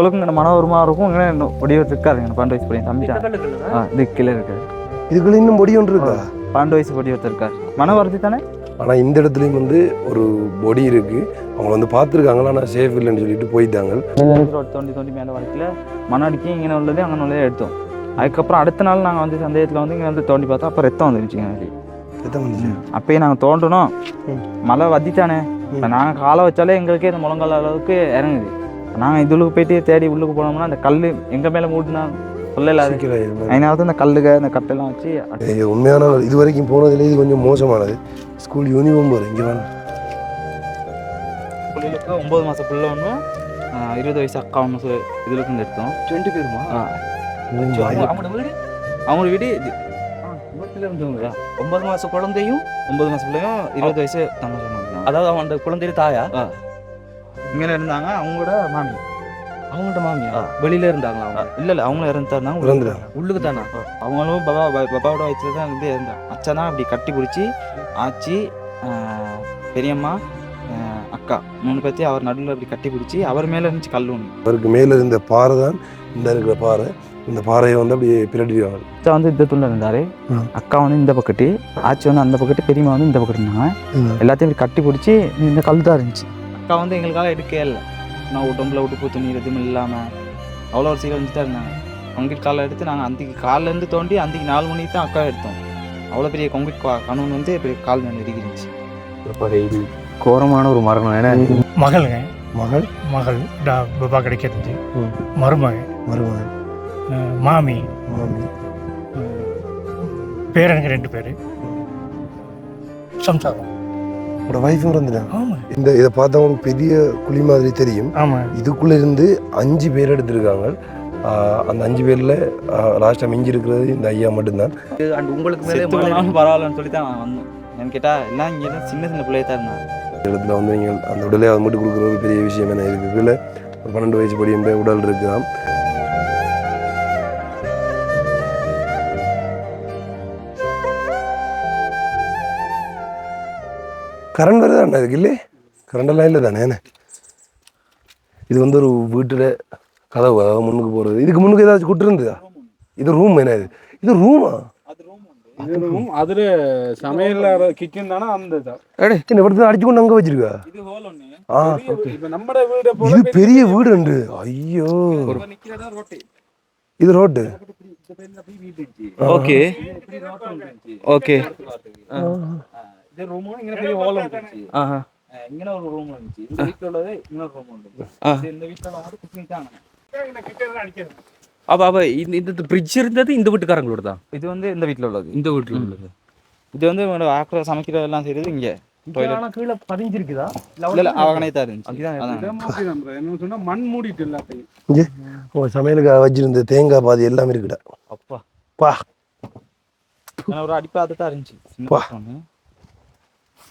இங்கே மனோரமாக இருக்கும். இங்கே இன்னும் வடிவம் இருக்காருங்க பன்னெண்டு வயசு பையன் தம்பி. ஆ இது கீழே இருக்காரு இதுக்குள்ள இன்னும் பொடி ஒன்று இருக்கா? பன்னெண்டு வயசு வடிவத்தில் இருக்கார். மன வரதி தானே? ஆனால் இந்த இடத்துலையும் வந்து ஒரு பொடி இருக்கு. அவங்க வந்து பார்த்துருக்காங்களா? ஆனால் சேஃப் இல்லைன்னு சொல்லிட்டு போயிட்டாங்க. தோண்டி தோண்டி மேலே வரைக்கல மண் அடிக்கி இங்கே உள்ளது அங்கே உள்ளதே எடுத்தோம். அதுக்கப்புறம் அடுத்த நாள் நாங்கள் வந்து சந்தேகத்தில் வந்து இங்கே வந்து தோண்டி பார்த்தா அப்போ ரத்தம் வந்துருச்சுங்க எத்தனை வந்துச்சு. அப்பயே நாங்கள் தோண்டணும். மழை வத்திட்டானே இப்போ நாங்கள் காலை வச்சாலே எங்களுக்கே இந்த முழங்கால் அளவுக்கு இறங்குது. நாங்கள் இதுளுக்கு போயிட்டு தேடி உள்ளுக்கு போனோம்னா அந்த கல் எங்கள் மேலே மூடினா சொல்லல. அதனால தான் இந்த கல்லுக இந்த கட்டெல்லாம் வச்சு இது உண்மையான இது வரைக்கும் போனதுல இது கொஞ்சம் மோசமானது. ஸ்கூல் யூனிஃபார்ம் வரும் இங்கே வேணும் புள்ளிகளுக்கு ஒம்பது மாதம் புள்ள ஒன்று இருபது வயசு அக்கா ஒன்று இதுலுக்கு இருந்து எடுத்தோம். ரெண்டு பேருமா? ஆ. அவங்களோட வீடு? அவங்க வீடு ஒன்பது மாச குழந்தையும் ஒன்பது மாதம் பிள்ளையும் இருபது வயசு தங்க சொன்னாங்க அதாவது அவன் அந்த குழந்தைய தாயா? இங்கே இருந்தாங்க அவங்களோட மாமி. அவங்கள்ட்ட மாமியா. வெளியில இருந்தாங்களா அவங்க? இல்லை இல்லை அவங்களும் இறந்துட்டாங்க. இறந்துட்டாங்க. உள்ளுக்கு தானா அவங்களும் பாபா பாபாவோட வயசுல தான் வந்து இருந்தாங்க அச்சா தான் அப்படி கட்டி பிடிச்சி ஆச்சி பெரியம்மா அக்கா மூணு பேர்த்தி அவர் நடுவில் அப்படி கட்டி பிடிச்சி அவர் மேலே இருந்துச்சு கல் ஒன்று அவருக்கு மேலே இருந்த பாறை தான் இந்த இருக்கிற பாறை. இந்த பாறையை வந்து அப்படியே பிரட்டிடுவாங்க அச்சா வந்து இந்த துள்ள இருந்தாரு. அக்கா வந்து இந்த பக்கத்து ஆச்சி வந்து அந்த பக்கத்து பெரியம்மா வந்து இந்த பக்கத்து இருந்தாங்க எல்லாத்தையும் இப்படி கட்டி பிடிச்சி இந்த கல் தான் இருந்துச்சு. அக்கா வந்து எங்களுக்காக எடுக்கவே இல்லை. நான் உடம்புல உடுப்பு துணி எதுவும் இல்லாமல் அவ்வளோ ஒரு சீக்கிரம் தான் இருந்தாங்க கொங்கிட் காலை எடுத்து நாங்கள் அந்திக்கு காலிலேருந்து தோண்டி அந்திக்கு நாலு மணிக்கு தான் அக்கா எடுத்தோம். அவ்வளோ பெரிய கொங்கிட் கணவன் வந்து இப்படி கால் மேலே இருந்துச்சு இது கோரமான ஒரு மரணம் ஏன்னா மகள்ங்க. மகள் மகள் டா- பாபா கிடைக்கிறது ம். மருமகன் மருமகன் அஹ் மாமி. மாமி. பேரனுங்க ரெண்டு பேர். சம்சாரம். உங்களோட வைஃபும் இறந்துட்டாங்க ஆமா. இந்த இதை பார்த்தவங்களுக்கு பெரிய குழி மாதிரி தெரியும். இதுக்குள்ள இருந்து அஞ்சு பேர் எடுத்திருக்காங்க. அந்த அஞ்சு பேர்ல லாஸ்ட்டாக மிஞ்சி இருக்கிறது இந்த ஐயா மட்டும்தான். அண்ட் உங்களுக்கு பரவாயில்லன்னு சொல்லி தான் நான் வந்தோம் எனக்கு கேட்டால் எல்லாம் இங்கே தான் சின்ன சின்ன பிள்ளைய தான் இருந்தாங்க இடத்துல வந்து நீங்கள் அந்த உடலை அது மட்டும் கொடுக்குற ஒரு பெரிய விஷயம் என்ன? ஒரு பன்னெண்டு வயசு படியும் உடல் இருக்குதாம். கரண்ட் வருதா அண்ணா இதுக்கு இல்லை கரண்டெல்லாம் இல்லை தானே? என்ன? இது வந்து ஒரு வீட்டில் கதவு அதாவது முன்னுக்கு போகிறது. இதுக்கு முன்னுக்கு ஏதாச்சும் குட்டு இருந்ததா? இது ரூம் என்ன இது? இது ரூமா அதுல சமையல் கிச்சன் தானே அந்த. என்ன இடத்துல அடிச்சு கொண்டு அங்கே வச்சிருக்கா? இது ஹோல் ஒன்று ஆ இது பெரிய வீடு. உண்டு ஐயோ. இது ரோட்டு? ஓகே ஓகே இருந்துச்சு. ஆஹா. இங்கே ஒரு ரூம் இருந்துச்சு. இந்த வீட்டில் உள்ளது இன்னொரு ரூம் உண்டு ஆ. இது இந்த வீட்டில் வந்து குக்கிங் தாங்க அப்ப அப்ப இந்த இந்த பிரிட்ஜ் இருந்தது இந்த வீட்டுக்காரங்களோட தான் இது வந்து இந்த வீட்டில் உள்ளது. இந்த வீட்டுல உள்ளது. இது வந்து ஆக்கிற சமைக்கிற எல்லாம் செய்யறது இங்கே. ஆனா கீழே பதிஞ்சிருக்குதா? இல்ல இல்ல அவனே தான் இருந்துச்சு. மண் மூடிட்டு எல்லாத்தையும். சமையலுக்காக வச்சிருந்த தேங்காய் பாதி எல்லாமே இருக்குடா. அப்பா. பா. ஒரு அடிப்பாத்து தான் இருந்துச்சு.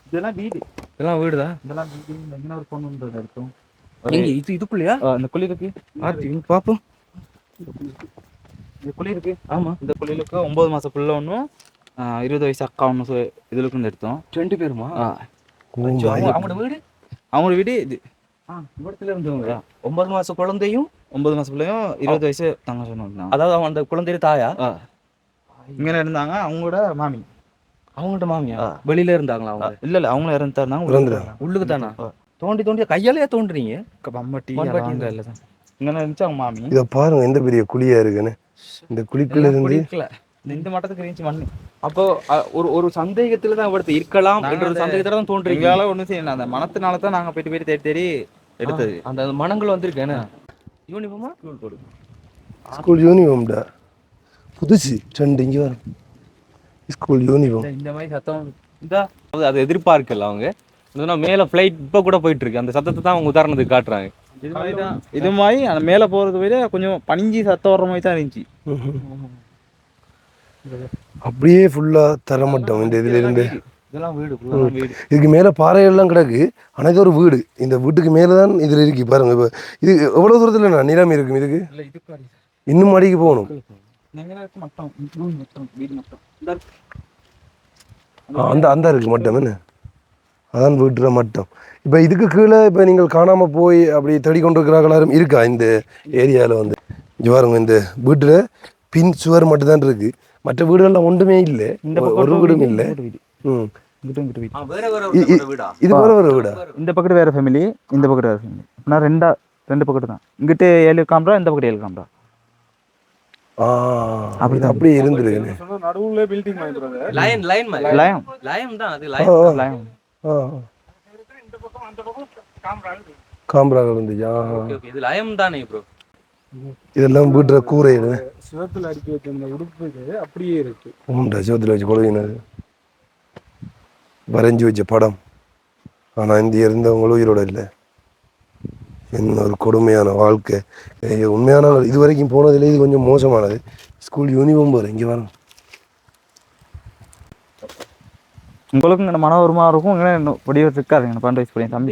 இதெல்லாம் வீடு. இதெல்லாம் வீடுதா? இதெல்லாம் வீடு. இங்கே ஒரு பொண்ணு இருந்தது எங்க இது இதுக்குள்ளயா இந்த குழி இருக்கு. ஆர்த்தி பாப்போம். இந்த குழி இருக்கு. ஆமா. இந்த குழியிலுக்கு ஒன்பது மாசம் புள்ள ஒன்றும் இருபது வயசு அக்கா ஒன்று இதுலுக்கு எடுத்தோம். ரெண்டு பேருமா? அவங்க- அவங்களோட வீடு? அவங்களோட வீடு இது. ஆ இவ்வளத்துல இருந்தவங்க ஒன்பது மாச குழந்தையும் ஒன்பது மாசம் பிள்ளையும் இருபது வயசு தங்க சொன்னாங்க அதாவது அவன் அந்த குழந்தைய தாயா? இங்கே இருந்தாங்க அவங்களோட மாமி. அவங்கள்ட்ட மாமியா. வெளியில இருந்தாங்களா அவங்க? இல்ல இல்ல அவங்களும் இறந்துட்டாங்க. உள்ளுக்கு தானா. தோண்டி தோண்டி கையாலேயே தோண்டுறீங்க? அங்கே இல்லை. தான் இங்கே இருந்துச்சு அவங்க மாமி? இதை பாருங்க எந்த பெரிய குழியா இருக்குன்னு. இந்த குழிக்குள்ள இருந்து இந்த இந்த மட்டத்துக்கு இருந்துச்சு மண்ணு. அப்போ ஒரு ஒரு சந்தேகத்துல தான் இவடுத்து இருக்கலாம் ஒரு சந்தேகத்துல தான் தோன்றீங்க எங்களால ஒன்றும் செய்யல. அந்த மனத்தினால தான் நாங்க போயிட்டு போயிட்டு தேடி தேடி எடுத்தது. அந்த அந்த மனங்கள் வந்திருக்கு என்ன? யூனிஃபார்மா ஸ்கூல் யூனிஃபார்ம்டா புதுசு ரெண்டு இங்கே வரும். ஸ்கூல் யூனிஃபார்ம் இந்த மாதிரி சத்தம் இந்த அது எதிர்பார்க்கல அவங்க. இல்லைன்னா மேல ஃப்ளைட் இப்போ கூட போயிட்டு இருக்கு அந்த சத்தத்தை தான் அவங்க உதாரணத்துக்கு காட்டுறாங்க. இது மாதிரி தான் இது மாதிரி அந்த மேலே போறது விட கொஞ்சம் பனிஞ்சி சத்தம் வர்ற மாதிரி தான் இருந்துச்சு. அப்படியே ஃபுல்லா தரமட்டம் இந்த இதுல இருந்து. இதெல்லாம் வீடு full-ஆ வீடு இதுக்கு மேல பாறைகள்லாம் கிடக்கு. ஆனா இது ஒரு வீடு. இந்த வீட்டுக்கு மேல தான் இதுல இருக்கு பாருங்க. இப்ப இது எவ்வளவு தூரத்துல நிலைமை இருக்கும் இதுக்கு? இல்ல இதுக்கு அடி. இன்னும் அடிக்கு போகணும். மட்டம் மட்டம் வீடு மட்டம். அந்த அந்த இருக்கு மட்டும் என்ன? அதான் வீட்டுற மட்டம். இப்போ இதுக்கு கீழே இப்போ நீங்கள் காணாமல் போய் அப்படி தேடி கொண்டு இருக்கிறாங்களாரும் இருக்கா? இந்த ஏரியாவில் வந்து. இங்கே பாருங்க இந்த வீட்டில் பின் சுவர் மட்டும்தான் இருக்கு. மற்ற வீடுகள்லாம் ஒன்றுமே இல்லை. இந்த ஒரு- ஒரு வீடும் வீடு, இல்லை. ம். இது வேற வேற வீடா? இந்த பக்கத்து வேற ஃபேமிலி இந்த பக்கத்து வேற ஃபேமிலி நான் ரெண்டா ரெண்டு பக்கத்து தான் இங்கிட்டு ஏழு காம்பரா இந்த பக்கத்து ஏழு காம்பரா? ஆ அப்படிதான். அப்படியே இருந்துருக்கு. நடுவுல பில்டிங். லயன் லயன் மாதிரி லயம் லயம் தான் அது லயம் ஆ. காம்பராக இருந்துச்சு. ஓகே இது லயம் தானே ப்ரோ இதெல்லாம் வீட்டுற கூரை இது. சிவத்துல அடுக்கி வச்சிருந்த உடுப்பு இது அப்படியே இருக்கு. உண்டா சிவத்தில் வச்சு கொடுவினது வரைஞ்சி வச்ச படம். ஆனால் இந்த இருந்தவங்களும் உயிரோட இல்லை. என்ன ஒரு கொடுமையான வாழ்க்கை. உண்மையான இது வரைக்கும் போனதுல இது கொஞ்சம் மோசமானது. ஸ்கூல் யூனிஃபார்ம் போகிறேன் இங்கே வரேன் உங்களுக்கும் இங்கே மனோரமாக இருக்கும்? இங்கே வடிவம் இருக்காது. இங்கே பன்னெண்டு வயசு பையன் தம்பி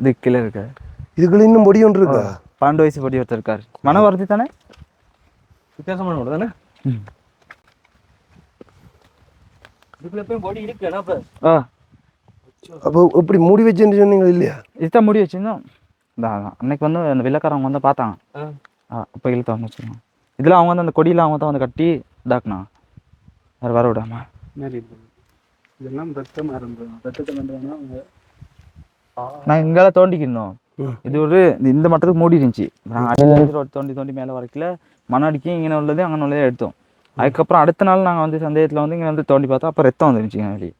இது கீழே இருக்காரு இதுக்குள்ள இன்னும் பொடி ஒன்று இருக்கா? பன்னெண்டு வயசு படி ஒருத்தர் இருக்காரு. மன வரது தானே? வித்தியாசமான வீடு தானே? அப்போ? எப்படி மூடி வச்சுன்னு சொன்னீங்க இல்லையா? இதுதான் முடி வச்சிருந்தோம். இந்த அன்னைக்கு வந்து அந்த வெள்ளக்காரவங்க வந்து பார்த்தாங்க. அப்போ இழுத்து அவங்க வச்சிருக்காங்க. இதில் அவங்க வந்து அந்த கொடியில் அவங்க தான் வந்து கட்டி இதாக்குனா வேறு வர விடாம. இதெல்லாம் ரத்தமா இருந்தது ரத்தத்தை அவங்க? நாங்கள் இங்கெல்லாம் தோண்டிக்கணும். இது ஒரு இந்த- மட்டத்துக்கு மூடி இருந்துச்சு. நாங்கள் அடியில் தோண்டி தோண்டி மேலே வரைக்கல. மண் அடிக்கி இங்கே உள்ளது அங்கே உள்ளதே எடுத்தோம். அதுக்கப்புறம் அடுத்த நாள் நாங்கள் வந்து சந்தேகத்தில் வந்து இங்கே வந்து தோண்டி பார்த்தா அப்போ ரத்தம் வந்துருந்துச்சுங்க வெளியே.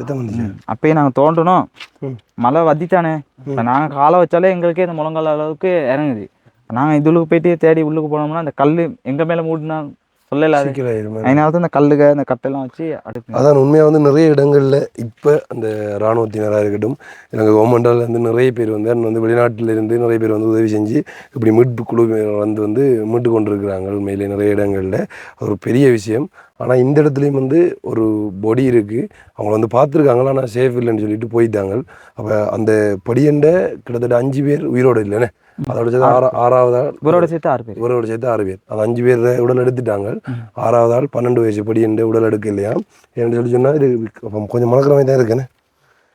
ரத்தம் வந்துச்சு. அப்பயே நாங்கள் தோண்டணும். மழை வத்தித்தானே இப்போ நாங்கள் காலை வச்சாலே எங்களுக்கே இந்த முழங்கால அளவுக்கு இறங்குது. நாங்கள் இது உள்ளுக்கு போயிட்டு தேடி உள்ளுக்கு போனோம்னா அந்த கல் எங்கள் மேலே மூடினா சொல்லல. அதனால தான் இந்த கல்லுக இந்த கட்டெல்லாம் வச்சு அடுப்பு. அதான் உண்மையாக வந்து நிறைய இடங்களில் இப்போ அந்த இராணுவத்தினராக இருக்கட்டும் எனக்கு கவர்மெண்டால் வந்து நிறைய பேர் வந்து வந்து வெளிநாட்டில் இருந்து நிறைய பேர் வந்து உதவி செஞ்சு இப்படி மீட்பு குழு வந்து வந்து மீட்டு கொண்டு இருக்கிறாங்க உண்மையிலே நிறைய இடங்களில். ஒரு பெரிய விஷயம். ஆனால் இந்த இடத்துலையும் வந்து ஒரு பொடி இருக்குது அவங்க வந்து பார்த்துருக்காங்களா? ஆனால் சேஃப் இல்லைன்னு சொல்லிட்டு போயிட்டாங்க அப்போ அந்த படியண்ட கிட்டத்தட்ட அஞ்சு பேர் உயிரோடு இல்லைண்ணே அதோட சேர்த்து ஆறா ஆறாவது ஆள் இவரோட சேர்த்து ஆறு பேர். இவரோட சேர்த்து ஆறு பேர். அது அஞ்சு பேர் உடல் எடுத்துட்டாங்க ஆறாவது ஆள் பன்னெண்டு வயசு படி என்ற உடல் எடுக்க இல்லையா? என்று சொல்லி சொன்னா இது அப்ப கொஞ்சம் மணக்கிற மாதிரி தான் இருக்குன்னு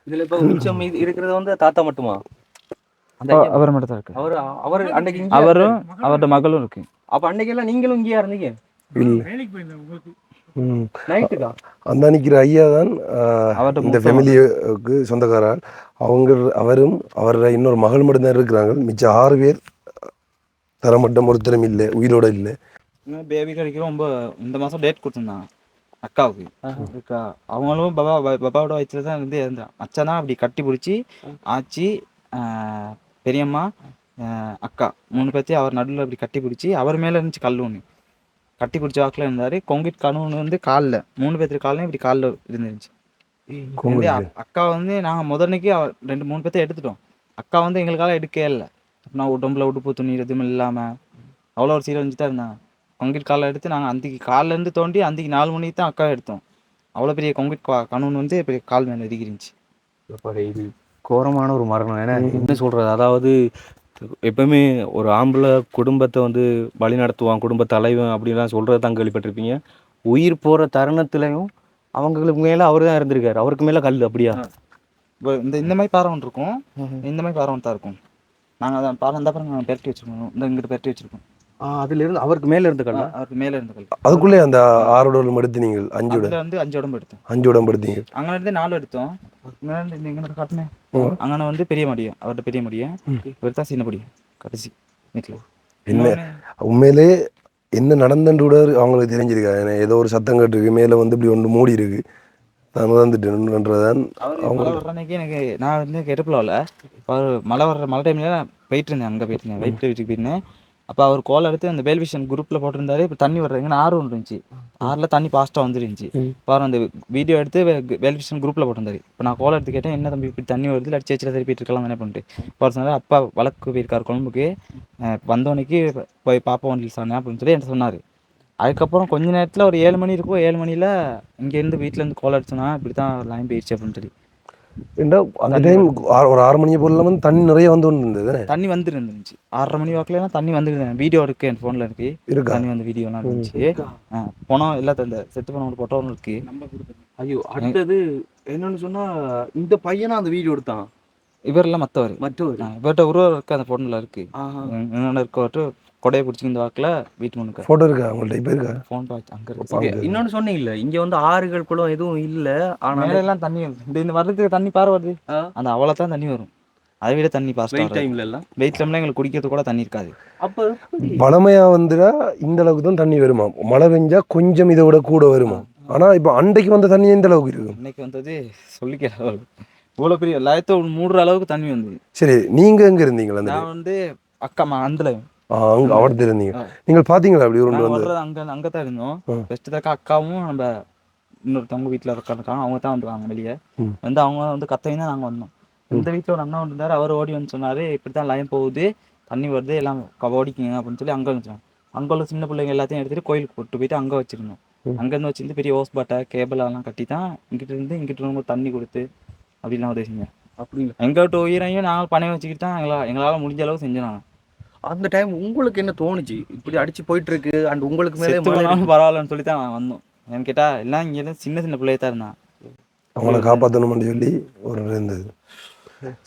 இதுல இப்ப மிச்சம் இருக்கிறது வந்து தாத்தா மட்டுமா? அவர் மட்டும் தான் இருக்கு. அவர் அவர் அன்னைக்கு இங்கே அவரும் அவரோட மகளும் இருக்கு. அப்ப அன்னைக்கு எல்லாம் நீங்களும் இங்கேயா இருந்தீங்க? இல்லை. ம். நைட்டுக்கா அந்த நிற்கிற ஐயா தான் இந்த ஃபேமிலிக்கு சொந்தக்காரர். அவங்க அவரும் அவரோட இன்னொரு மகள் மட்டும்தான் இருக்கிறாங்க. மிச்சம் ஆறு பேர் தரமட்டம் ஒருத்தரும் இல்லை உயிரோட இல்லை. பேபி கிடைக்கிற ரொம்ப இந்த மாதம் டேட் கொடுத்துருந்தாங்க அக்காவுக்கு. அக்கா அவங்களும் பாபா பா- பாபாவோட வயிற்றுல தான் இருந்து இருந்தான் மச்சான் தான் அப்படி கட்டி பிடிச்சி ஆச்சி பெரியம்மா அக்கா. மூணு பேர்த்தையும் அவர் நடுவில் அப்படி கட்டி பிடிச்சி அவர் மேலே இருந்துச்சு கல் ஒன்று கட்டி பிடிச்ச வாக்கில் இருந்தார். கொங்கிட் கணுன்னு வந்து காலில் மூணு பேர்த்து காலையும் இப்படி காலில் இருந்துருந்துச்சு வந்து அக்கா வந்து நாங்கள் முதன்னைக்கு ரெண்டு மூணு பேர்த்த எடுத்துட்டோம். அக்கா வந்து எங்களுக்கால எடுக்கவே இல்லை. நான் உடம்புல உடுப்பு துணி எதுவும் இல்லாமல் அவ்வளோ ஒரு சீரழிஞ்சு தான் இருந்தாங்க கொங்கிட் காலை எடுத்து நாங்கள் அந்திக்கு கால்ல இருந்து தோண்டி அந்திக்கு நாலு மணிக்கு தான் அக்கா எடுத்தோம். அவ்வளோ பெரிய கொங்கிட் கணுன்னு வந்து பெரிய கால் மேலே அப்பாடே, இது கோரமான ஒரு மரணம். ஏன்னா என்ன சொல்றது? அதாவது எப்பவுமே ஒரு ஆம்பளை குடும்பத்தை வந்து வழி நடத்துவான் குடும்ப தலைவன் அப்படிலாம் சொல்றது தான் கேள்விப்பட்டிருப்பீங்க. உயிர் போற தருணத்துலயும் அவங்களுக்கு மேல அவர் தான் இருந்திருக்காரு. அவருக்கு மேல கல் அப்படியா? இப்போ இந்த இந்த மாதிரி பாறை ஒன்று இருக்கும். இந்த மாதிரி பாறை ஒன்று தான் இருக்கும். நாங்கள் அதான் பாறை இந்த பாறை நாங்கள் பெரட்டி வச்சிருக்கோம். இந்த இங்கிட்டு பெரட்டி வச்சிருக்கோம். அதுல இருந்து அவருக்கு மேல இருந்த கல்லா? அவருக்கு மேலே இருந்த கல் அதுக்குள்ளே அந்த ஆறு உடம்பு எடுத்து நீங்கள் அஞ்சு உடம்பு? வந்து அஞ்சு உடம்பு எடுத்தோம். அஞ்சு உடம்பு எடுத்தீங்க. அங்கே இருந்து நாலு எடுத்தோம். காட்டினேன். அங்கே வந்து பெரிய மடியம். அவர்கிட்ட பெரிய மடியம். இவர் தான் சின்ன மடியம். கடைசி வீட்டில் என்ன? உண்மையிலே என்ன நடந்துன்னு கூட அவங்களுக்கு தெரிஞ்சிருக்காது ஏன்னா ஏதோ ஒரு சத்தம் கேட்டிருக்கு. மேலே வந்து இப்படி ஒன்று மூடி இருக்கு. தான் வந்துட்டுன்றதான் அவர் மழை வர்ற அன்னைக்கு எனக்கு நான் வந்து கெட்டுப்பில் அவர் மழை வர்ற மழை டைம்ல போயிட்டு இருந்தேன். அங்கே போயிட்டு இருந்தேன். வெயிட் வீட்டுக்கு போயிருந்தேன் அப்போ அவர் கோல் எடுத்து அந்த வேல்விஷன் குரூப்பில் போட்டிருந்தாரு. இப்போ தண்ணி வர்றதுங்கன்னு ஆறு ஒன்று இருந்துச்சு. ஆறில் தண்ணி ஃபாஸ்ட்டாக வந்துருந்துச்சு. பாரு அந்த வீடியோ எடுத்து வேல்விஷன் குரூப்பில் போட்டிருந்தாரு. இப்போ நான் கோல் எடுத்து கேட்டேன் என்ன தம்பி இப்படி தண்ணி வருது? இல்லை சேச்சில் திருப்பிட்டு இருக்கலாம் என்ன பண்ணிட்டு. பாரு சொன்னாரு அப்பா வழக்கு போயிருக்கார் கொழம்புக்கு. வந்தவனைக்கு போய் பாப்பா வண்டியில் சாணி அப்படின்னு சொல்லி என்கிட்ட சொன்னார். அதுக்கப்புறம் கொஞ்ச நேரத்தில் ஒரு ஏழு மணி இருக்கும் ஏழு மணியில் இங்கேருந்து வீட்டிலேருந்து கோல் அடிச்சோன்னா இப்படி தான் லைன் போயிடுச்சு அப்படின்னு சொல்லி. ஏண்டா அந்த டைம் ஒரு ஆறு மணியை போல வந்து தண்ணி நிறைய வந்து இருந்தது தானே? தண்ணி வந்துட்டு இருந்துச்சு. ஆறரை மணி வாக்குலாம் தண்ணி வந்துட்டு வீடியோ இருக்கு என் ஃபோனில் இருக்கு. இருக்கா? தண்ணி வந்து வீடியோலாம் இருந்துச்சு. பணம் எல்லாத்த இந்த செத்து போனவங்க போட்டோன்னு இருக்கு. ஐயோ அடுத்தது என்னன்னு சொன்னா இந்த பையனா அந்த வீடியோ எடுத்தான்? இவரெல்லாம் மற்றவர் மற்றவர் இவர்கிட்ட உருவம் இருக்கு அந்த ஃபோனில் இருக்கு. ஆஹா. என்னென்ன இருக்கட்டு கொடையை பிடிச்சி இந்த வாக்கில் வீட்டு முன்னுக்கு. ஃபோட்டோ இருக்கா உங்கள்ட்ட? இப்போ இருக்கா? ஃபோன் பார்த்து அங்கே இருக்கு. இன்னொன்னு சொன்னீங்கல்ல இங்க வந்து ஆறுகள் குளம் எதுவும் இல்ல ஆனா மேல எல்லாம் தண்ணி வருது. இந்த இந்த வருடத்துக்கு தண்ணி பாரு வருது. அந்த அவ்வளோ தான் தண்ணி வரும். அதை விட தண்ணி பாஸ்ட் வெயில் டைம்ல எல்லாம்? வெயிட் டைம்ல எங்களுக்கு குடிக்கிறது கூட தண்ணி இருக்காது. அப்ப? பழமையா வந்துடா இந்த அளவுக்கு தான் தண்ணி வருமா? மழை பெஞ்சா கொஞ்சம் இதை விட கூட வருமா? ஆனா இப்போ அண்டைக்கு வந்த தண்ணி எந்த அளவுக்கு இருக்கும் இன்னைக்கு வந்தது சொல்லிக்கிற இவ்வளோ பெரிய லயத்தை மூடுற அளவுக்கு தண்ணி வந்தது. சரி நீங்க எங்க இருந்தீங்களா நான் வந்து அக்கா அந்தில். அங்க அவர்கிட்ட இருந்தீங்க. நீங்கள் பாத்தீங்களா அப்படி ஒரு வந்து? அங்கே அங்கே தான் இருந்தோம். ம். பெஸ்ட் தக்க அக்காவும் நம்ம இன்னொருத்தவங்க வீட்டில் இருக்காங்க அவங்க தான் வந்துருவாங்க வெளியே. வந்து அவங்க வந்து கத்தையும் தான் நாங்கள் வந்தோம். இந்த வீட்டில் ஒரு அண்ணா இருந்தார் அவர் ஓடி வந்து சொன்னார் இப்படி தான் லைன் போகுது. தண்ணி வருது. எல்லாம் ஓடிக்கிங்க அப்படின்னு சொல்லி அங்கே வந்துச்சாங்க அங்கே உள்ள சின்ன பிள்ளைங்க எல்லாத்தையும் எடுத்துட்டு கோயிலுக்கு கூட்டு போயிட்டு அங்கே வச்சிருந்தோம். அங்கேருந்து வச்சிருந்து பெரிய ஓஸ் பாட்டை கேபிள் எல்லாம் கட்டி தான் இங்கிட்ட இருந்து இங்கிட்ட இருந்து தண்ணி கொடுத்து அப்படிலாம் உதவி செஞ்சேன் அப்படிங்களா? எங்கள்கிட்ட உயிரையும் நாங்கள் பணம் வச்சுக்கிட்டு தான் எங்களால் எங்களால் முடிஞ்ச அளவு செஞ்சோம் நாங்கள் அந்த டைம் உங்களுக்கு என்ன தோணுச்சு? இப்படி அடிச்சு போயிட்டு இருக்கு அண்ட் உங்களுக்கு மேலே பரவாயில்லன்னு சொல்லி தான் நான் வந்தோம். ஏன்னு கேட்டா எல்லாம் இங்க இருந்து சின்ன சின்ன பிள்ளைய தான் இருந்தான். அவங்கள காப்பாற்றணும்னு சொல்லி ஒரு இருந்தது.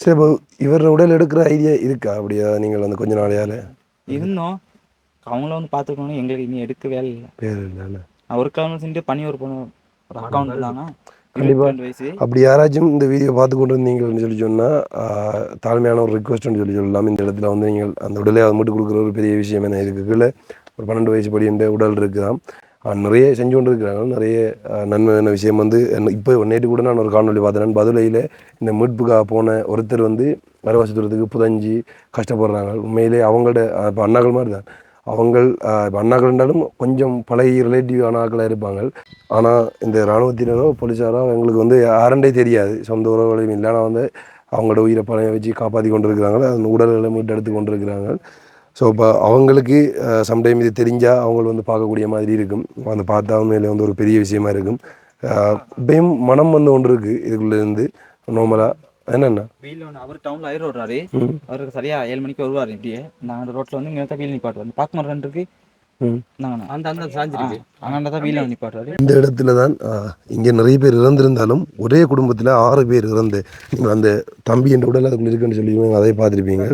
சரி இப்போ இவரோட உடல் எடுக்கிற ஐடியா இருக்கா? அப்படியா? நீங்கள் வந்து கொஞ்ச நாளையால இருந்தோம். அவங்கள வந்து பார்த்துக்கணும் எங்களுக்கு இனி எடுக்க வேலை இல்லை பேர் இல்லைல்ல நான் ஒரு கிழமை செஞ்சு பண்ணி ஒரு பொண்ணு ஒரு அக்கௌண்ட் இருந்தாங்க கண்டிப்பா. இருபத்தி ரெண்டு வயசு. அப்படி யாராச்சும் இந்த வீடியோ பார்த்து கொண்டு வந்தீங்கன்னு சொல்லி சொன்னால் தாழ்மையான ஒரு ரிக்வஸ்ட்னு சொல்லி சொல்லலாம். இந்த இடத்துல வந்து நீங்கள் அந்த உடலை அதை மட்டும் கொடுக்குற ஒரு பெரிய விஷயம் என்ன இதுக்கு கீழே ஒரு பன்னெண்டு வயசு படின்ற உடல் இருக்குதாம். ஆஹ் நிறைய செஞ்சு கொண்டு இருக்கிறாங்க நிறைய ஆஹ் நன்மையான விஷயம் வந்து என்ன- இப்போ நேற்று கூட நான் ஒரு காணொலி பார்த்தேன். பதுளையில் இந்த மீட்புக்காக போன ஒருத்தர் வந்து மரவாசி தூரத்துக்கு புதஞ்சு கஷ்டப்படுறாங்க. உண்மையிலே அவங்களோட இப்போ அண்ணாக்கள் மாதிரி தான். அவங்கள் அண்ணாக்கள் இருந்தாலும் கொஞ்சம் பழைய ரிலேட்டிவ் அண்ணாக்களாக இருப்பாங்க. ஆனால் இந்த இராணுவத்தினரோ போலீஸாரோ எங்களுக்கு வந்து யாருண்டே தெரியாது. சொந்த உறவுகளையும் இல்லை ஆனால் வந்து அவங்களோட உயிரை பழைய வச்சு காப்பாற்றி கொண்டு இருக்கிறாங்க அந்த உடல்களை மீட்டு எடுத்து கொண்டு இருக்கிறாங்க ஸோ இப்போ அவங்களுக்கு சம்டைம் இது தெரிஞ்சால் அவங்க வந்து பார்க்கக்கூடிய மாதிரி இருக்கும். அந்த பார்த்தா உண்மையிலே வந்து ஒரு பெரிய விஷயமா இருக்கும். இப்பயும் மனம் வந்து ஒன்று இருக்குது இதுக்குள்ளே இருந்து நார்மலாக என்னென்ன? வீல் ஒன்று அவர் டவுனில் ஆயிரம் வருவாரு ம். அவருக்கு சரியா ஏழு மணிக்கு வருவார் இப்படியே. நாங்கள் ரோட்டில் வந்து இங்கே தான் வீல் நிப்பாட்டுவார் பாக்கு மரம் இருக்கு. அந்த அந்த சாஞ்சிருக்கு அங்கே தான் வீல் நிப்பாட்டுவார் இந்த இடத்துல தான் இங்கே நிறைய பேர் இறந்திருந்தாலும் ஒரே குடும்பத்தில் ஆறு பேர் இறந்து நீங்கள் அந்த தம்பி என்ற உடல் அதுக்குள்ளே இருக்குன்னு சொல்லி அதை பார்த்துருப்பீங்க.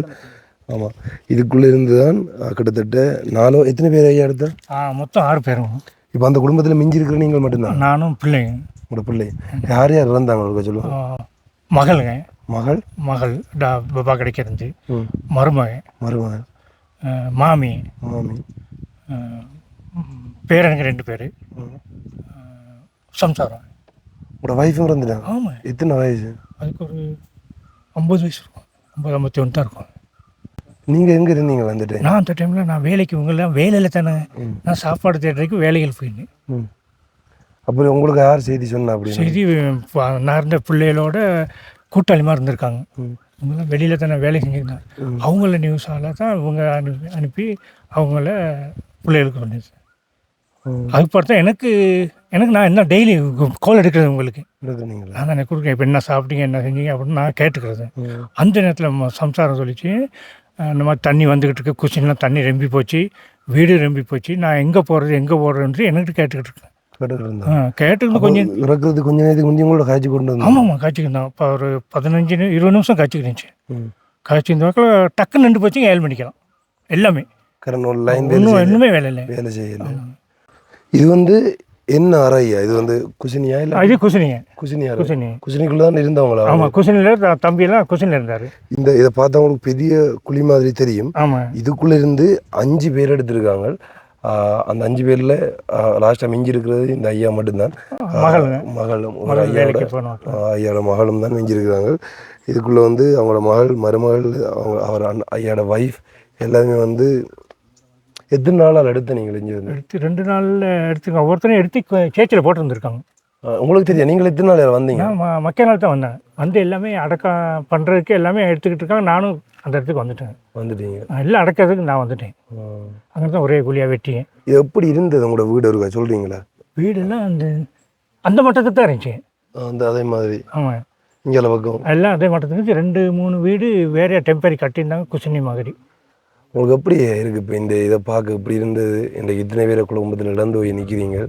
ஆமாம் இதுக்குள்ளே இருந்து தான் கிட்டத்தட்ட நாலோ எத்தனை பேர் ஐயா எடுத்த ஆ மொத்தம் ஆறு பேரும் இப்போ அந்த குடும்பத்தில் மிஞ்சி இருக்கிற நீங்கள் மட்டும்தான்? நானும் பிள்ளைங்க உங்களோட பிள்ளை. யார் யார் இறந்தாங்க? ஆ, மகள்ங்க. மகள்? மகள். டா பாபா கிடைக்கிறது ம். மருமகன். மருமகன். ஆ, மாமி. மாமி. பேரனுங்க ரெண்டு பேர். சம்சாரம். உங்களோட ஒய்ஃபும் இறந்துட்டாங்க ஆமாம் எத்தனை வயசு? அதுக்கு ஒரு ஐம்பது வயசு இருக்கும். ஐம்பது ஐம்பத்தி ஒன்று தான் இருக்கும். நீங்கள் எங்கே இருந்தீங்க அந்த டைம் நான் அந்த டைமில் நான் வேலைக்கு இவங்கெல்லாம் வேலையில் தானே. நான் சாப்பாடு தேடுறதுக்கு வேலைகள் போயிருந்தேன் ம் அப்புறம் உங்களுக்கு யார் செய்தி சொன்னா அப்படின்னு செய்தி நான் இருந்த பிள்ளைகளோட கூட்டாளிமாக இருந்திருக்காங்க. இவங்கெல்லாம் வெளியில் தானே வேலை செஞ்சுருந்தாங்க. அவங்கள நியூஸால் தான் இவங்க அனுப்பி அனுப்பி அவங்கள பிள்ளைகளுக்கு சொன்னது ம். அதுக்கு தான் எனக்கு எனக்கு நான் என்ன டெய்லி கால் எடுக்கிறது உங்களுக்கு? நான் எனக்கு கொடுக்க இப்போ என்ன சாப்பிட்டீங்க என்ன செஞ்சீங்க அப்படின்னு நான் கேட்டுக்கிறது. அந்த நேரத்தில் சம்சாரம் சொல்லிச்சு இந்த மாதிரி தண்ணி வந்துக்கிட்டு இருக்கு. குச்சின்லாம் தண்ணி ரொம்பி போச்சு. வீடு ரொம்பி போச்சு. நான் எங்கே போகிறது எங்கே போடுறேன்னு என்கிட்ட கேட்டுக்கிட்டு இருக்கேன். கேட்டுக்கிட்டு கொஞ்சம் இறக்குறது கொஞ்ச நேரத்துக்கு முந்தைய கூட காய்ச்சி கொண்டு ஆமாம்மா காய்ச்சிக்கிருந்தோம் இப்போ ஒரு பதினஞ்சு இருபது நிமிஷம் காய்ச்சிக்கிருந்துச்சு. காய்ச்சி இந்த வாக்கில் டக்குன்னு நின்று போச்சு ஏழு மணிக்கலாம் எல்லாமே லைன் வேலை இல்லை வேலை செய்யல இது வந்து என்ன அறையா இது வந்து குசினியா இல்ல இது குசினிங்க குசினி அறை குசினி குசினிக்குள்ள தான் இருந்தவங்களா ஆமாம் குசினியில் தம்பியெல்லாம் குசினில் இருந்தார் இந்த இதை பார்த்தவங்களுக்கு பெரிய குழி மாதிரி தெரியும் ஆமாம் இதுக்குள்ள இருந்து அஞ்சு பேர் எடுத்திருக்காங்க அந்த அஞ்சு பேர்ல லாஸ்டா மிஞ்சி இருக்கிறது இந்த ஐயா மட்டும்தான். மகளும் ஒரு ஐயாவோட ஐயாவோட மகளும் தான் மிஞ்சி இருக்கிறாங்க. இதுக்குள்ள வந்து அவங்களோட மகள் மருமகள் அவங்க அவர் அண்ணா ஐயாவோட ஒய்ஃப் எல்லாமே வந்து எத்தனை நாளால் எடுத்த நீங்கள் இங்கே எடுத்து ரெண்டு நாளில் எடுத்துக்க ஒவ்வொருத்தரையும் எடுத்து சேச்சில் போட்டு வந்திருக்காங்க ஆஹ் உங்களுக்கு தெரியும். நீங்கள் எத்தனை நாள் வந்தீங்க? நான் ம- மக்கிய நாள் தான் வந்தேன். வந்து எல்லாமே அடக்கம் பண்ணுறதுக்கு எல்லாமே எடுத்துக்கிட்டு இருக்காங்க. நானும் அந்த இடத்துக்கு வந்துட்டேன். வந்துட்டீங்க. எல்லாம் அடக்கிறதுக்கு நான் வந்துட்டேன். அங்கே தான் ஒரே குழியாக வெட்டியேன் இது எப்படி இருந்தது உங்களோட வீடு இருக்கா சொல்றீங்களா? வீடெல்லாம் அந்த அந்த மட்டத்துக்கு தான் இருந்துச்சு. அந்த அதே மாதிரி. ஆமாம் இங்கே பக்கம். எல்லாம் அதே மட்டத்துக்கு ரெண்டு மூணு வீடு வேறையா டெம்பரரி கட்டியிருந்தாங்க. குசினி மாதிரி. உங்களுக்கு எப்படி இருக்கு இப்போ இந்த இதை பார்க்க? இப்படி இருந்தது? இந்த இத்தனை பேரை குடும்பத்தில் இழந்து போய் நிற்கிறீங்க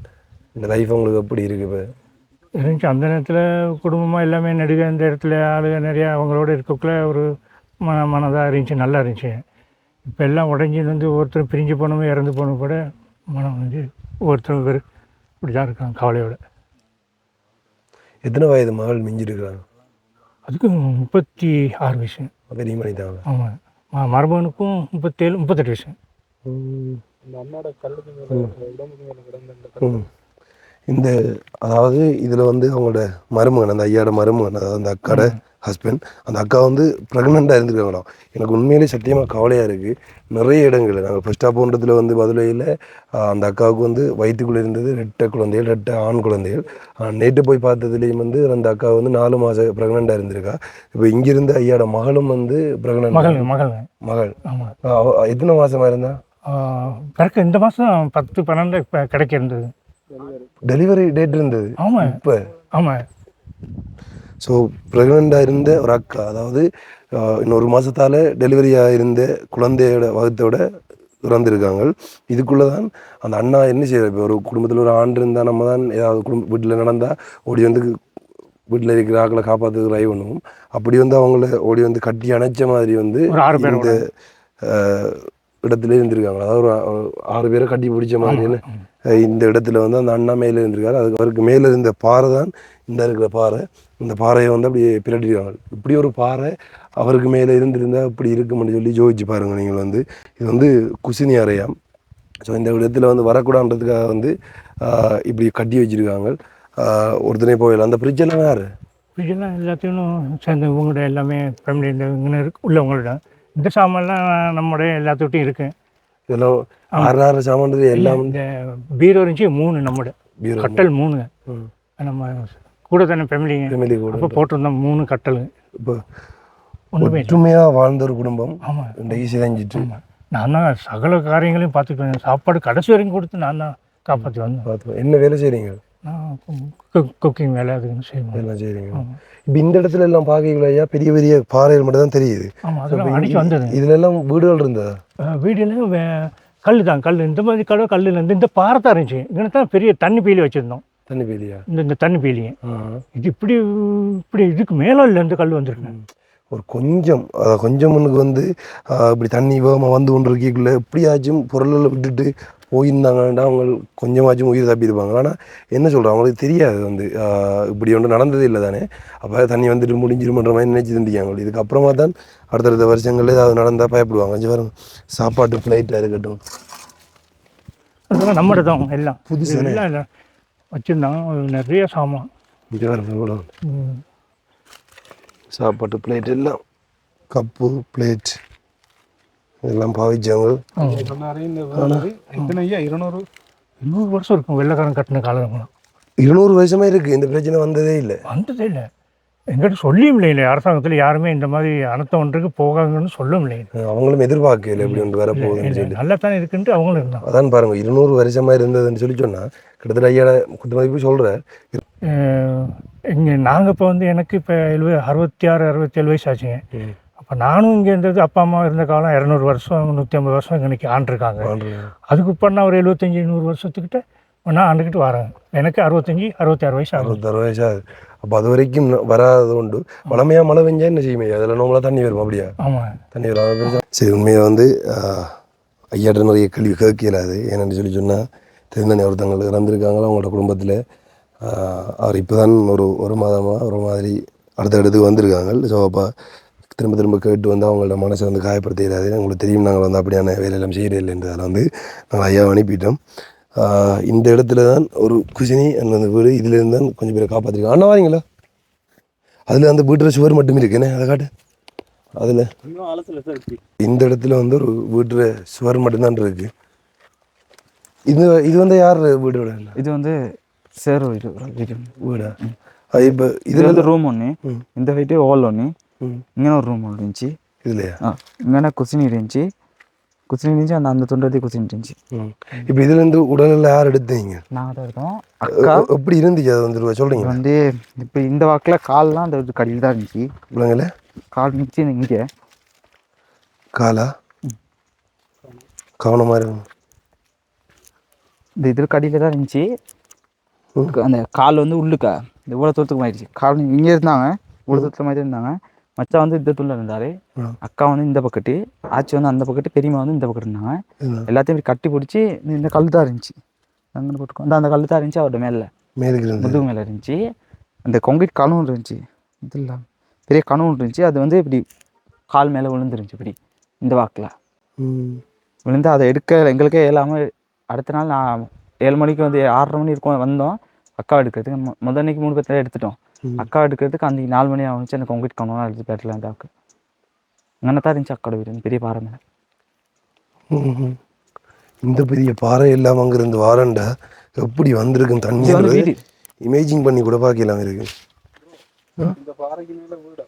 இந்த லைஃப் உங்களுக்கு எப்படி இருக்கு இப்போ? இருந்துச்சு அந்த நேரத்தில் குடும்பமாக எல்லாமே நடுக இந்த இடத்துல ஆளுங்க நிறையா அவங்களோட இருக்கக்குள்ள ஒரு மன மனதாக இருந்துச்சு நல்லா இருந்துச்சு. இப்போ எல்லாம் உடஞ்சி வந்து ஒருத்தர் பிரிஞ்சு போனவங்க இறந்து போனவங்க கூட மனம் வந்து ஒருத்தர் பேர் இப்படி தான் இருக்காங்க கவலையோட. எத்தனை வயது மகள் மிஞ்சிருக்கிறாங்க? அதுக்கு முப்பத்தி ஆறு வயசு. பெரிய மனிதாங்க ஆமாம் ம- மருமகனுக்கும் முப்பத்தேழு முப்பத்தெட்டு வயசு. இந்த அண்ணோட கல்லுக்கு இந்த அதாவது இதில் வந்து அவங்களோட மருமகன் அந்த ஐயாட மருமகன் அதாவது அந்த அக்காட ஹஸ்பண்ட் அந்த அக்கா வந்து ப்ரெக்னெண்ட்டாக இருந்திருக்காங்களாம். எனக்கு உண்மையிலே சத்தியமாக கவலையாக இருக்குது நிறைய இடங்கள் நாங்கள் ஃபர்ஸ்ட் போன்றதுல வந்து மதுரையில் அந்த அக்காவுக்கு வந்து வயிற்றுக்குள்ளே இருந்தது ரெட்டை குழந்தைகள் ரெட்டை ஆண் குழந்தைகள். நேற்று போய் பார்த்ததுலேயும் வந்து அந்த அக்கா வந்து நாலு மாதம் ப்ரெக்னெண்ட்டாக இருந்திருக்கா. இப்போ இங்கிருந்து ஐயாட மகளும் வந்து ப்ரெக்னெண்ட் மகள் மகள். மகள். எத்தனை மாதமாக இருந்தா? கரெக்டாக இந்த மாதம் பத்து பன்னெண்டு கிடைக்க இருந்தது. டெலிவரி டேட் இருந்தது. ஆமாம் இப்போ. ஆமாம் ஸோ ப்ரெக்னெண்ட்டாக இருந்த ஒரு அக்கா அதாவது இன்னொரு மாதத்தால் டெலிவரியாக இருந்த குழந்தையோட வகுத்தோட இறந்துருக்காங்க இதுக்குள்ளே தான் அந்த அண்ணா என்ன செய்யறது இப்போ ஒரு குடும்பத்தில் ஒரு ஆண்டு இருந்தால் நம்ம தான் ஏதாவது குடும்ப வீட்டில் நடந்தால் ஓடி வந்து வீட்டில் இருக்கிற ஆக்களை காப்பாற்றுறதுக்கு ட்ரை பண்ணுவோம். அப்படி வந்து அவங்கள ஓடி வந்து கட்டி அணைச்ச மாதிரி வந்து. இந்த இடத்துல இருந்திருக்காங்க. அதாவது ஒரு ஆறு பேரை கட்டி பிடிச்ச மாதிரியான அஹ், இந்த இடத்துல வந்து அந்த அண்ணா மேலே இருந்திருக்காரு. அதுக்கு அவருக்கு மேலே இருந்த பாறை தான் இந்த இருக்கிற பாறை. இந்த பாறையை வந்து அப்படியே பிரட்டிருக்காங்க இப்படி ஒரு பாறை அவருக்கு மேலே இருந்திருந்தா இப்படி இருக்கும்னு சொல்லி ஜோதிச்சு பாருங்க நீங்கள் வந்து. இது வந்து குசினி அறையாம். ஸோ இந்த இடத்துல வந்து வரக்கூடாதுன்றதுக்காக வந்து இப்படி கட்டி வச்சிருக்காங்க. ஒருத்தனே போயிடலாம் அந்த ஃப்ரிட்ஜ் எல்லாம் யாரு இதெல்லாம் எல்லாத்தையும் சேர்ந்து இவங்களோட எல்லாமே ஃபேமிலி இந்த இங்கே இருக்கு உள்ளவங்களோட இந்த சாமான்லாம் நம்மளுடைய எல்லாத்துக்கிட்டையும் இருக்கு. இதெல்லாம் ஆறு ஆறு சாமான்றது எல்லாம் இந்த பீரோ இருந்துச்சு மூணு நம்மளோட பீரோ கட்டல் மூணு. நம்ம கூட தானே ஃபேமிலிங்க ஃபேமிலி கூட அப்போ போட்டிருந்தோம் மூணு கட்டல். இப்போ ஒன்றுமே ஒற்றுமையாக வாழ்ந்த ஒரு குடும்பம். ஆமாம் இன்றைக்கு சிதைஞ்சிட்டு நான் தான் சகல காரியங்களையும் பார்த்துட்டு வந்தேன். சாப்பாடு கடைசி வரைக்கும் கொடுத்து நான் தான் காப்பாற்றி வந்தேன். பார்த்து என்ன வேலை செய்கிறீங்க குக்கிங் வேலை அதுக்குன்னு செய்வேன் எல்லாம் செய்கிறீங்க இப்போ இந்த இடத்துல எல்லாம் பார்க்கல ஐயா பெரிய பெரிய பாறைகள் மட்டும் தான் தெரியுது ஆமாம் அதெல்லாம் அடிக்க வந்தது இதுல எல்லாம் வீடுகள் இருந்ததா வீடியோல கல் தான் கல் இந்த மாதிரி கடை கல் இருந்து இந்த பாறை தான் இருந்துச்சு இங்கே தான் பெரிய தண்ணி பீலி வச்சுருந்தோம் தண்ணி பெரியா இந்த இந்த தண்ணி பீலிங்க இது இப்படி இப்படி இதுக்கு மேலே இருந்து கல் வந்திருக்கு ஒரு கொஞ்சம் கொஞ்சம் முன்னுக்கு வந்து இப்படி தண்ணி வேகமாக வந்து கொண்டு இருக்கக்குள்ள எப்படியாச்சும் பொருளில் விட்டுட்டு போயிருந்தாங்கன்னா அவங்க கொஞ்சமாச்சும் உயிர் தப்பியிருப்பாங்க. ஆனால் என்ன சொல்கிறோம் அவங்களுக்கு தெரியாது வந்து. இப்படி ஒன்று நடந்ததே இல்லை தானே. அப்போ தண்ணி வந்துட்டு முடிஞ்சிருமன்ற மாதிரி நினச்சி தந்திக்காங்க இதுக்கப்புறமா தான் அடுத்தடுத்த வருஷங்களில் ஏதாவது நடந்தால் பயப்படுவாங்க. கொஞ்சம் பாருங்க. சாப்பாட்டு ஃப்ளைட்டாக இருக்கட்டும். நம்மட தான் எல்லாம். புதுசு எல்லாம் வச்சுருந்தாங்க. நிறைய சாமான். சாப்பாட்டு பிளேட் எல்லாம். கப்பு பிளேட் எத்தனை ஐயா? இருநூறு நூறு வருஷம் இருக்கும் வெள்ளைக்காரன் கட்டின காலங்களாம் இருநூறு வருஷமா இருக்கு. இந்த பிரச்சனை வந்ததே இல்லை. வந்ததே இல்லை. எங்கிட்ட சொல்லியும் இல்லை. அரசாங்கத்தில் யாருமே இந்த மாதிரி அனர்த்தம் ஒன்றுக்கு போகாங்கன்னு சொல்லவும் இல்லை. அவங்களும் எதிர்பார்க்கல எப்படி ஒன்று வர போகுதுன்னு சொல்லி நல்லா தானே இருக்குன்ட்டு அவங்களும் இருந்தாங்க. அதான் பாருங்க இருநூறு வருஷமா இருந்ததுன்னு சொல்லி சொன்னா கிட்டத்தட்ட ஐயாட குத்து மதிப்பு சொல்ற. இங்கே நாங்கள் இப்போ வந்து எனக்கு இப்போ எழுபது அறுபத்தி ஆறு அறுபத்தேழு வயசு ஆச்சுங்க. அப்போ நானும் இங்கே இருந்தது அப்பா அம்மா இருந்த காலம் இரநூறு வருஷம் நூற்றி ஐம்பது வருஷம் இன்னைக்கு ஆண்டிருக்காங்க. அதுக்கு இப்போ நான் ஒரு எழுபத்தஞ்சி நூறு வருஷத்துக்கிட்ட நான் ஆண்டுக்கிட்டு வரேன். எனக்கு அறுபத்தஞ்சி அறுபத்தாறு வயசு ஆகும் அறுபத்தாறு வயசு ஆகுது. அப்போ அது வரைக்கும் வராதது உண்டு. வளமையா மழை பெஞ்சா என்ன செய்யுமே அதில் நம்மளா தண்ணி வரும் அப்படியா? ஆமாம் தண்ணி வரும் சரி உண்மையை வந்து ஐயாட்ட நிறைய கேள்வி கேட்கலாது ஏன்னு சொல்லி சொன்னால் தெரிந்தனே ஒருத்தவங்க இறந்துருக்காங்களோ? அவங்களோட குடும்பத்தில். அவர் இப்போ தான் ஒரு ஒரு மாதமாக ஒரு மாதிரி அடுத்தடுத்து வந்திருக்காங்க. ஸோ அப்போ திரும்ப திரும்ப கேட்டு வந்து அவங்களோட மனசை வந்து காயப்படுத்திடாது. உங்களுக்கு தெரியும் நாங்கள் வந்து அப்படியான வேலையெல்லாம் செய்கிறதில்லைன்றதால் வந்து நாங்கள் ஐயாவை அனுப்பிட்டோம். இந்த இடத்துல தான் ஒரு குசினி அந்த வீடு இதுலேருந்து தான் கொஞ்சம் பேரை காப்பாற்றிருக்கோம் அண்ணா வரீங்களா? அதில் அந்த வீட்டில் சுவர் மட்டுமே இருக்குண்ணே அதை காட்டு. அதில் இந்த இடத்துல வந்து ஒரு வீட்டில் சுவர் மட்டும்தான் இருக்குது இது இது வந்து யார் வீடு இது வந்து சேர் வீடு வீடா. இப்போ இதில் வந்து ரூம் ஒன்று இந்த வீட்டு ஹால் ஒன்று ம். இங்கே ஒரு రూమ్ இருந்துச்சு இதுலையா ఇంకనే కుర్చీని இருந்துச்சு குச்சினி இருந்துச்சு அந்த அந்த துண்டு குச்சினி இருந்துச்சு ம் இப்போ இதுலேருந்து உடலில் யார் எடுத்தீங்க நாங்கள் தான் இருக்கோம் அக்கா எ- எப்படி இருந்துச்சு அது வந்து இது சொல்கிறீங்க வந்து இப்போ இந்த வாக்கில் கால்லாம் அந்த கடியில் தான் இருந்துச்சு பிள்ளைங்கள கால் இருந்துச்சு இங்கே காலா கவனமாக இருக்கும் இந்த இதில் கடியில் தான் இருந்துச்சு அந்த கால் வந்து உள்ளுக்கா இவ்வளோ தூரத்துக்கு மாறிடுச்சு கால் இங்கே இருந்தாங்க இவ்வளோ தூரத்தில் மாதிரி இருந்தாங்க மச்சான் வந்து இந்த தூரில் இருந்தார். அக்கா வந்து இந்த பக்கத்து ஆச்சி வந்து அந்த பக்கத்து பெரியம்மா வந்து இந்த பக்கத்து இருந்தாங்க. எல்லாத்தையும் இப்படி கட்டி பிடிச்சி இந்த கல் தான் இருந்துச்சு. அங்கே போட்டுக்கோ. அந்த அந்த கல் தான் இருந்துச்சு அவரோட மேலே முதுகு மேலே இருந்துச்சு. அந்த கொங்கிட் கனவு இருந்துச்சு. இது இல்லை பெரிய கனவு இருந்துச்சு. அது வந்து இப்படி கால் மேலே விழுந்துருந்துச்சு இப்படி இந்த வாக்கில். விழுந்து அதை எடுக்க எங்களுக்கே இயலாமல் அடுத்த நாள் நான் ஏழு மணிக்கு வந்து ஆறரை மணி இருக்கும் வந்தோம். அக்கா எடுக்கிறதுக்கு. முதல் அன்னைக்கு மூணு பேர்த்துல எடுத்துட்டோம். அக்கா எடுக்கிறதுக்கு அன்றைக்கி நாலு மணி ஆகுச்சு அந்த கொங்கிட் கனவு எடுத்து பேட்டில் அந்த அக்கா அங்கே தான் இருந்துச்சு அக்காவோட வீடு பெரிய பாறை மேலே. இந்த பெரிய பாறை எல்லாம் அங்கிருந்து வாரண்டா எப்படி வந்திருக்கும் வந்து தண்ணி வீடு. இமேஜிங் பண்ணி கூட பார்க்கலாம் இருக்கு. இந்த பாறைக்கு மேல வீடு?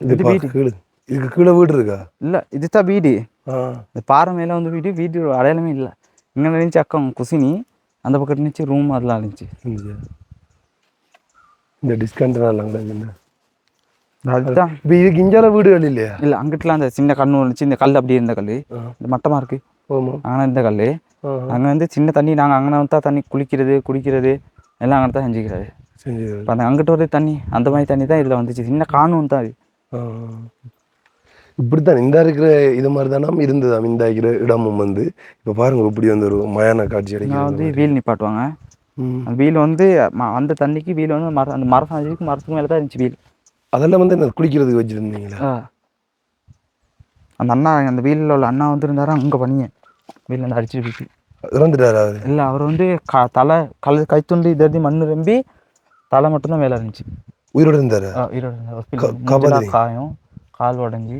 இது இது பா- வீடு. கீழே. இதுக்கு கீழே வீடு இருக்கா? இல்லை இதுதான் வீடு. இந்த பாறை மேலே வந்து வீடு வீடு அடையாளமே இல்லை. இங்கே இருந்துச்சு அக்கா குசினி. அந்த பக்கத்து இருந்துச்சு ரூம் அதெல்லாம் இருந்துச்சா? இந்த டிஸ்கவுண்ட் நல்லா அதுதான். இப்போ இதுக்கு இஞ்சால வீடுகள் இல்லையா? இல்லை அங்கிட்டலாம் அந்த சின்ன கண்ணு இருந்துச்சு இந்த கல் அப்படியே இருந்த கல். இந்த மட்டமாக இருக்குது ஆமாம் அங்கே இருந்த கல். அங்கே வந்து சின்ன தண்ணி நாங்கள் அங்கே வந்து தான் தண்ணி குளிக்கிறது குடிக்கிறது எல்லாம் அங்கே தான் செஞ்சுக்கிறது செஞ்சு இப்போ அந்த அங்கிட்ட ஒரு தண்ணி அந்த மாதிரி தண்ணி தான் இதில் வந்துச்சு. சின்ன காணும் தான் அது. இப்படித்தான் இந்த இருக்கிற இது மாதிரி தானே இருந்ததாம். இந்த இருக்கிற இடமும் வந்து இப்போ பாருங்க இப்படி வந்து ஒரு மயான காட்சி இங்கே வந்து வீல் நிப்பாட்டுவாங்க. வீல் வந்து அந்த தண்ணிக்கு வீல் வந்து மர அந்த மரம் சாஞ்சிக்கு மரத்துக்கு மேலே தான் இருந்துச்சு வீல் அதெல்லாம் வந்து என்ன குளிக்கிறதுக்கு வச்சுருந்தீங்களா? அந்த அண்ணா அந்த வீலில் உள்ள அண்ணா வந்து இருந்தாரு? அங்கே பண்ணிய வீலில் வந்து அடிச்சுட்டு போயிட்டு இறந்துட்டாரா அவரு இல்லை அவர் வந்து க தலை கல் கைத்துண்டு இது எழுதி மண் ரொம்பி தலை மட்டும்தான் மேலே இருந்துச்சு. உயிரோட இருந்தாரா? இந்த மூஞ்சிலாம் காப்பாத்துறீங்க? காயம் கால் உடஞ்சி.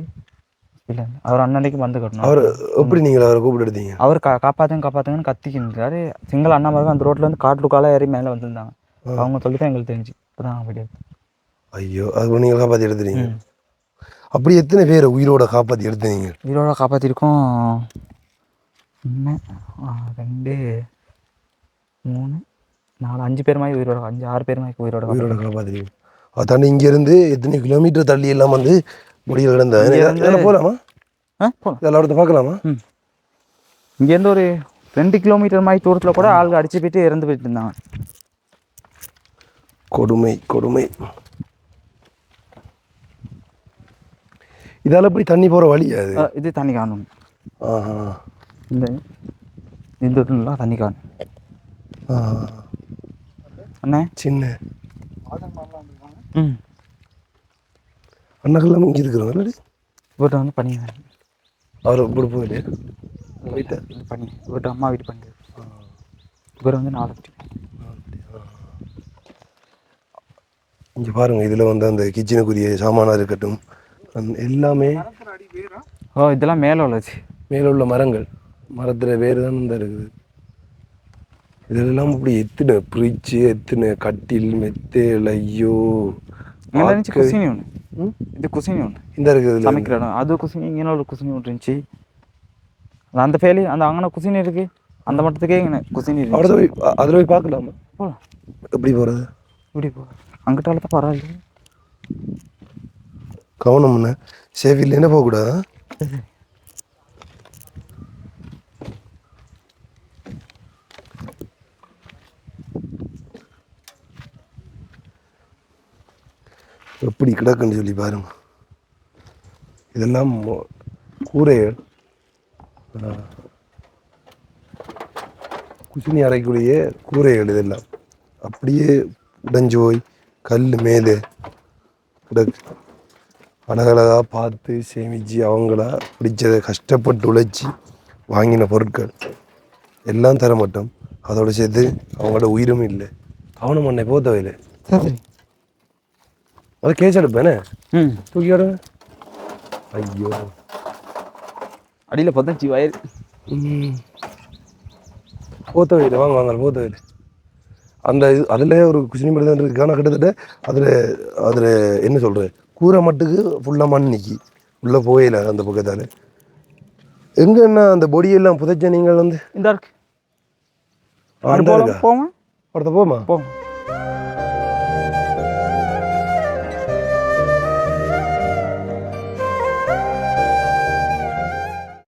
இல்லை அவர் அண்ணனைக்கு வந்து கட்டணும். அவர் எப்படி நீங்கள் அவரை கூப்பிட்டு அவர் கா காப்பாற்றுங்க காப்பாற்றுங்கன்னு கத்திக்கின்றாரு. சிங்கள அண்ணா மாதிரி அந்த ரோட்ல இருந்து காட்டுக்கால ஏறி மேலே வந்திருந்தாங்க. அவங்க சொல்லி தான் எங்களுக்கு தெரிஞ்சு. இப்போதான் அப்படி. ஐயோ அது நீங்கள் காப்பாற்றி எடுத்துறீங்க அப்படி எத்தனை பேரை உயிரோட காப்பாற்றி எடுத்தீங்க? உயிரோட காப்பாற்றிருக்கோம் ஒன்று ரெண்டு மூணு நாலு அஞ்சு பேர் மாதிரி உயிரோட அஞ்சு ஆறு பேர் மாதிரி உயிரோட உயிரோட காப்பாற்றுறீங்க அது தாண்டி இங்கேருந்து எத்தனை கிலோமீட்டர் தள்ளி எல்லாம் வந்து முடியல கிடந்தா போகலாமா இதெல்லாம் அடுத்து பார்க்கலாமா? இங்கேருந்து ஒரு ரெண்டு கிலோமீட்டர் மாதிரி தூரத்தில் கூட ஆளுங்க அடிச்சு போயிட்டு இறந்து போயிட்டு இருந்தாங்க கொடுமை கொடுமை. இதால எப்படி தண்ணி போகிற வழியா அது? இது தண்ணி காணும். இந்த இந்த இடத்துலலாம் தண்ணி காணும். அண்ணே. சின்ன. ம். அண்ணாக்கெல்லாம் இங்கே இருக்கிறாங்க இவர்கிட்ட வந்து பண்ணி அவர் இப்படி போயிட்டு இது பண்ணி இவர்கிட்ட அம்மா வீட்டு பண்ணி இவர் வந்து நாளைக்கு இங்கே பாருங்க இதில் வந்து அந்த கிச்சனுக்குரிய சாமானாக இருக்கட்டும் எல்லாமே ஓ இதெல்லாம் மேலே உள்ளது மேலே உள்ள மரங்கள். மரத்தில் வேறு தான் இந்த இருக்குது. இதெல்லாம் இப்படி எத்தனை? ஃப்ரிட்ஜு எத்தனை? கட்டில் மெத்தேல் ஐயோ ஒன்று? இது குசினி ஒன்று இந்த இருக்குது சமைக்கிற இடம் அது குசினி இங்கே ஒரு குசினி ஒன்று இருந்துச்சு அந்த ஃபேலி அந்த அங்கே குசினி இருக்கு அந்த மட்டத்துக்கே இங்கே குசினி இருக்கு அவ்வளோ போய் அதில் போய் பார்க்கலாம் போகலாம் எப்படி போகிறது இப்படி போ அங்கிட்டால தான் பரவாயில்ல கவனம் சேஃப் இல்லைன்னா போகக்கூடாது எப்படி கிடக்குன்னு சொல்லி பாருங்க. இதெல்லாம் கூரைகள். குசினி அறைக்குரிய கூரைகள் இதெல்லாம். அப்படியே உடைஞ்சு போய் கல் மேலே கிடக்கு. அழகழகாக பார்த்து சேமித்து அவங்களா பிடிச்சதை கஷ்டப்பட்டு உழைச்சி வாங்கின பொருட்கள். எல்லாம் தர மாட்டோம் அதோட சேர்த்து அவங்களோட உயிரும் இல்லை. கவனம் பண்ண போத்தவையில் சரி. அதை கேஸ் எடுப்பேனே? ம். தூக்கி வர ஐயோ. அடியில் பொத்தச்சி வயிறு. போத்தவையில் வாங்க வாங்க போத்தவையில் அந்த இது அதில் ஒரு குசினி மட்டும் தான் இருக்கு. ஆனால் கிட்டத்தட்ட அதில் அதில் என்ன சொல்கிறது கூரை மட்டுக்கு ஃபுல்லாக மண் நிக்கி. உள்ளே போயில அந்த பக்கத்தால். எங்க என்ன அந்த பொடியெல்லாம் புதைச்ச நீங்கள் வந்து? இந்த இருக்கு. போமா. அடுத்த போமா? போவோம்